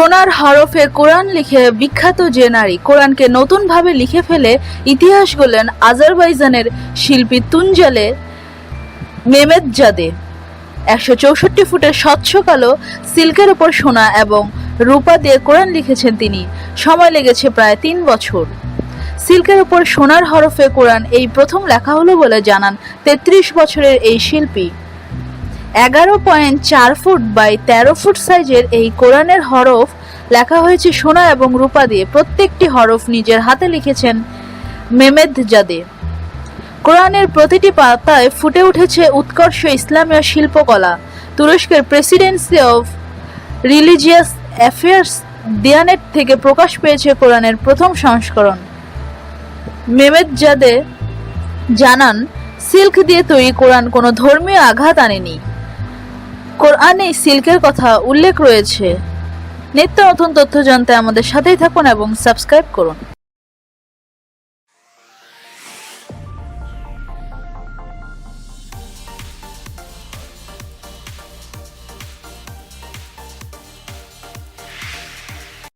সোনার হরফে কোরআন লিখে বিখ্যাত যে নারী কোরআনকে নতুনভাবে লিখে ফেলে ইতিহাস গড়লেন আজারবাইজানের শিল্পী তুঞ্জালে মেমেদজাদে। একশো চৌষট্টি ফুটের স্বচ্ছ কালো সিল্কের ওপর সোনা এবং রূপা দিয়ে কোরআন লিখেছেন তিনি। সময় লেগেছে প্রায় তিন বছর। সিল্কের ওপর সোনার হরফে কোরআন এই প্রথম লেখা হলো বলে জানান তেত্রিশ বছরের এই শিল্পী। এগারো পয়েন্ট চার ফুট বাই তেরো ফুট সাইজের এই কোরআনের হরফ লেখা হয়েছে সোনা এবং রূপা দিয়ে। প্রত্যেকটি হরফ নিজের হাতে লিখেছেন মেমেদ জাদে। কোরআনের প্রতিটি পাতায় ফুটে উঠেছে উৎকর্ষ ইসলামীয় শিল্পকলা। তুরস্কের presidency of religious affairs Diyanet থেকে প্রকাশ পেয়েছে কোরআনের প্রথম সংস্করণ। মেমেদ জাদে জানান, সিল্ক দিয়ে তৈরি কোরআন কোনো ধর্মীয় আঘাত আনেনি। কোরআনে সিল্কের কথা উল্লেখ রয়েছে। নিত্য নতুন তথ্য জানতে আমাদের সাথেই থাকুন এবং সাবস্ক্রাইব করুন।